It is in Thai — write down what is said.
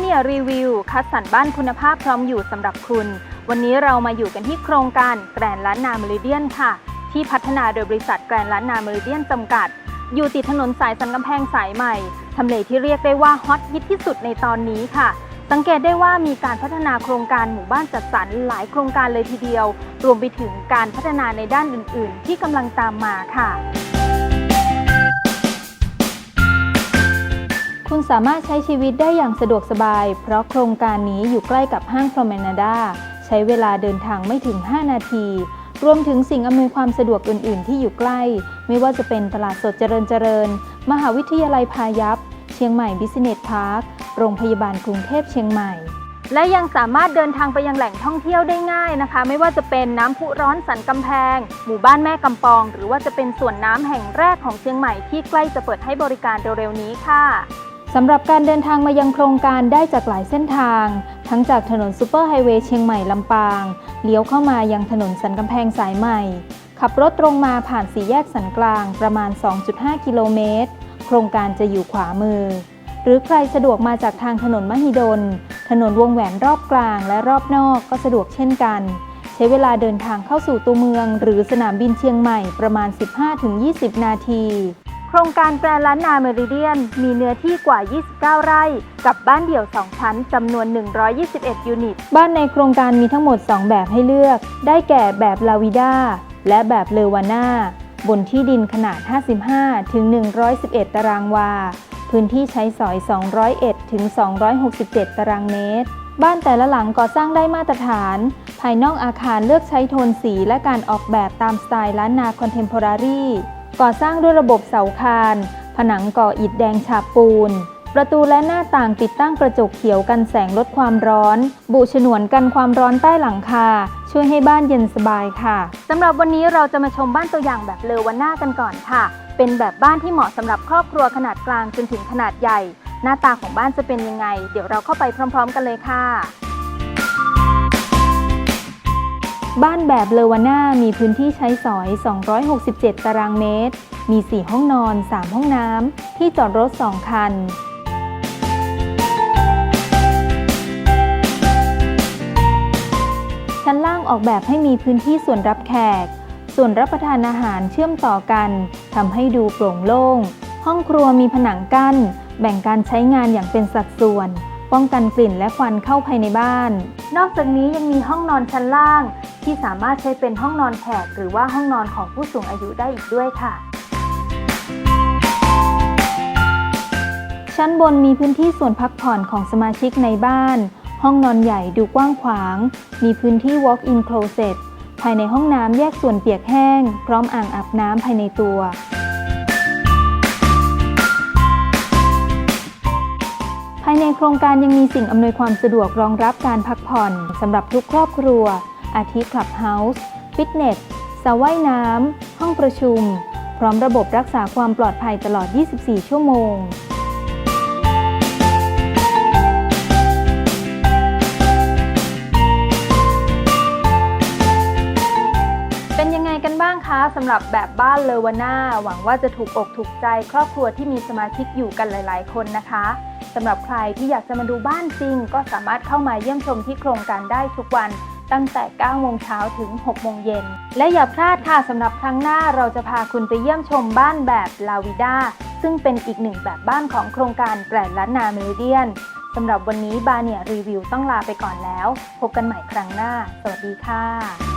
เนี่ยรีวิว คัดสรรบ้านคุณภาพพร้อมอยู่สำหรับคุณ วันนี้เรามาอยู่กันที่โครงการแกรนล้านนาเมริเดียนค่ะ ที่พัฒนาโดยบริษัทแกรนล้านนาเมริเดียนจำกัด อยู่ติดถนนสายสันกำแพงสายใหม่ทำเลที่เรียกได้ว่าฮอตฮิตที่สุดในตอนนี้ค่ะ สังเกตได้ว่ามีการพัฒนาโครงการหมู่บ้านจัดสรรหลายโครงการเลยทีเดียว รวมไปถึงการพัฒนาในด้านอื่น ๆ ที่กำลังตามมาค่ะ คุณสามารถใช้ชีวิตได้อย่างสะดวกสบาย เพราะโครงการนี้อยู่ใกล้กับห้างพรเมนาดาใช้เวลาเดินทางไม่ถึง 5 นาที รวมถึงสิ่งอำนวยความสะดวกอื่น ๆ ที่อยู่ใกล้ ไม่ว่าจะเป็นตลาดสดเจริญเจริญ มหาวิทยาลัยพายัพ เชียงใหม่บิสเนสพาร์ค โรงพยาบาลกรุงเทพเชียงใหม่ และยังสามารถเดินทางไปยังแหล่งท่องเที่ยวได้ง่ายนะคะ ไม่ว่าจะเป็นน้ำพุร้อนสันกำแพง หมู่บ้านแม่กำปอง หรือว่าจะเป็นสวนน้ำแห่งแรกของเชียงใหม่ที่ใกล้จะเปิดให้บริการเร็วๆนี้ค่ะ สำหรับการเดินทางมายังโครงการได้จากหลายเส้นทาง ทั้งจากถนนซูเปอร์ไฮเวย์เชียงใหม่ลำปาง เลี้ยวเข้ามายังถนนสันกำแพงสายใหม่ ขับรถตรงมาผ่านสี่แยกสันกลางประมาณ 2.5 กิโลเมตร โครงการจะอยู่ขวามือ หรือใครสะดวกมาจากทางถนนมหิดล ถนนวงแหวนรอบกลางและรอบนอกก็สะดวกเช่นกัน ใช้เวลาเดินทางเข้าสู่ตัวเมือง หรือสนามบินเชียงใหม่ประมาณ 15-20 นาที โครงการแกรนล้านนาเมริเดียน มีเนื้อที่กว่า 29 ไร่ กับบ้านเดี่ยว 2 ชั้นจำนวน 121 ยูนิต บ้านในโครงการมีทั้งหมด 2 แบบให้เลือก ได้แก่แบบลาวิด้าและแบบเลวาน่าบนที่ดินขนาด 55 ถึง 111 ตารางวา พื้นที่ใช้สอย 201 ถึง 267 ตารางเมตร บ้านแต่ละหลังก่อสร้างได้มาตรฐาน ภายนอกอาคารเลือกใช้โทนสีและการออกแบบตามสไตล์ล้านนาคอนเทมพอรารี ก่อสร้างด้วยระบบเสาคาน ผนังก่ออิฐแดงฉาบปูน ประตูและหน้าต่างติดตั้งกระจกเขียวกันแสงลดความร้อนบุฉนวนกันความร้อนใต้หลังคา ช่วยให้บ้านเย็นสบายค่ะสำหรับวันนี้เราจะมาชมบ้านตัวอย่างแบบเลอวันหน้ากันก่อนค่ะ เป็นแบบบ้านที่เหมาะสำหรับครอบครัวขนาดกลางจนถึงขนาดใหญ่ หน้าตาของบ้านจะเป็นยังไง เดี๋ยวเราเข้าไปพร้อม ๆ กันเลยค่ะ บ้านแบบเลวาน่ามีพื้นที่ใช้สอย 267 ตารางเมตร มี 4 ห้องนอน 3 ห้องน้ำ ที่จอดรถ 2 คัน ชั้นล่างออกแบบให้มีพื้นที่ส่วนรับแขก ส่วนรับประทานอาหารเชื่อมต่อกันทำให้ดูโปร่งโล่ง ห้องครัวมีผนังกั้น แบ่งการใช้งานอย่างเป็นสัดส่วน ป้องกันกลิ่นและควันเข้าภายในบ้าน นอกจากนี้ยังมีห้องนอนชั้นล่าง ที่สามารถใช้เป็นห้องนอนแขกหรือว่าห้องนอนของผู้สูงอายุได้อีกด้วยค่ะ ชั้นบนมีพื้นที่ส่วนพักผ่อนของสมาชิกในบ้าน ห้องนอนใหญ่ดูกว้างขวาง มีพื้นที่ walk-in closet ภายในห้องน้ำแยกส่วนเปียกแห้ง พร้อมอ่างอาบน้ำภายในตัว ภายในโครงการยังมีสิ่งอำนวยความสะดวกรองรับการพักผ่อนสำหรับทุกครอบครัว อาทิคลับเฮาส์ฟิตเนสสระว่ายน้ำ ห้องประชุม พร้อมระบบรักษาความปลอดภัยตลอด 24 ชั่วโมงเป็นยังไงกันบ้างคะสำหรับแบบบ้านเลวาน่าหวังว่าจะถูกอกถูกใจครอบครัวที่มีสมาชิกอยู่กันหลาย ๆ คนนะคะสำหรับใครที่อยากจะมาดูบ้านจริง ก็สามารถเข้ามาเยี่ยมชมที่โครงการได้ทุกวัน ตั้งแต่ 9 โมงเช้าถึง 6 โมงเย็น และอย่าพลาดค่ะสำหรับครั้งหน้าเราจะพาคุณไปเยี่ยมชมบ้านแบบลาวิด้าซึ่งเป็นอีกหนึ่งแบบบ้านของโครงการแกรนล้านนาเมริเดียนสำหรับวันนี้บาเนียรีวิวต้องลาไปก่อนแล้ว พบกันใหม่ครั้งหน้า สวัสดีค่ะ